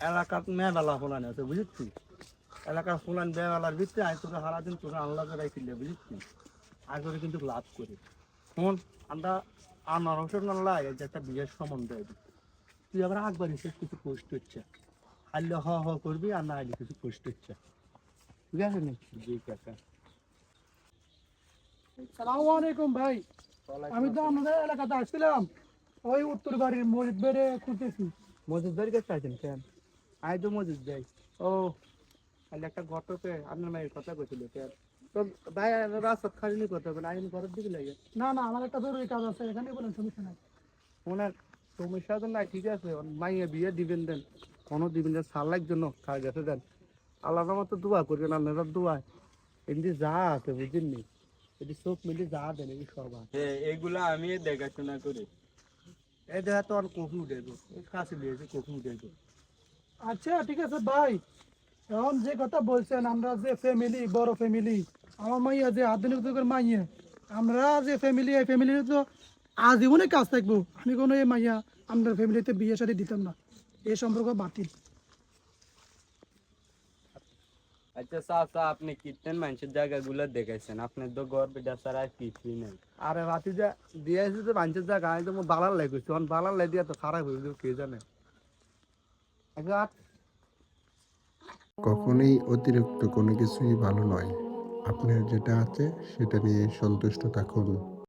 এলাকার ফোলান আছে বুঝেছি? এলাকার ফোলান ভিতরে আমি তোকে সারাদিন তোকে আল্লাহকে রাইছিলে বুঝেছি? করে কিন্তু লাভ করি। শোন আমরা আমার হোসেন আল্লাহ যে একটা বিয়ের সম্বন্ধ তুই আবার কিছু পোস্ট হচ্ছে আইলে হ হ করবি আর না কিছু পোস্ট হচ্ছে ঠিক আছে নি? জি কাকা। সালামু আলাইকুম ভাই। আমি তো আমাদের এলাকাতে আসছিলাম। ওই উত্তর বাড়ির মসজিদ বেড়ে খুঁজতেছি। মজুদ বাড়ি কাছে আছেন কেন? আই তো মজুদ যাই ও তাহলে একটা ঘটকে আপনার মায়ের কথা কইছিল কেন? তো ভাই রাস্তা খালি করতে হবে না আইন ঘরের দিকে লাগে। না না আমার একটা জরুরি কাজ আছে এখানে বলেন সমস্যা নাই। ওনার সমস্যা তো নাই ঠিক আছে মাইয়া বিয়ে দিবেন দেন কোনো দিবেন দেন সালার জন্য খাই গেছে দেন। আল্লাহর মতো দোয়া করবেন আপনারা দোয়া। এমনি যা আছে বুঝেননি এটি চোখ মিলে যা দেন এই সব আছে। এগুলা আমি দেখাশোনা করি। এই দেখা তো আর কখন উঠে কাছে দিয়েছে কখন উঠে দেবো আচ্ছা ঠিক আছে ভাই এখন যে কথা বলছেন, আমরা যে ফ্যামিলি বড় ফ্যামিলি আমার মাইয়া যে আধুনিক যুগের মাইয়া, আমরা যে ফ্যামিলি এই ফ্যামিলির তো আজীবনে কাজ থাকব। আমি কোনো এই মাইয়া, আমরা ফ্যামিলিতে বিয়ে সাথে দিতাম না। এই সম্পর্ক বাতিল। আচ্ছা চাচা আপনি কীর্তন মানুষের জায়গাগুলো দেখাইছেন। আপনার তো বেটা ছাড়া আর কিছুই নেই। আরে রাতে যা দিয়েছি তো মানুষের জায়গা আমি তো বালার লাগছে তখন বালার লাই দিয়া তো খারাপ হয়ে যাবে কে জানে? কখনোই অতিরিক্ত কোনো কিছুই ভালো নয়। আপনার যেটা আছে সেটা নিয়ে সন্তুষ্ট থাকুন।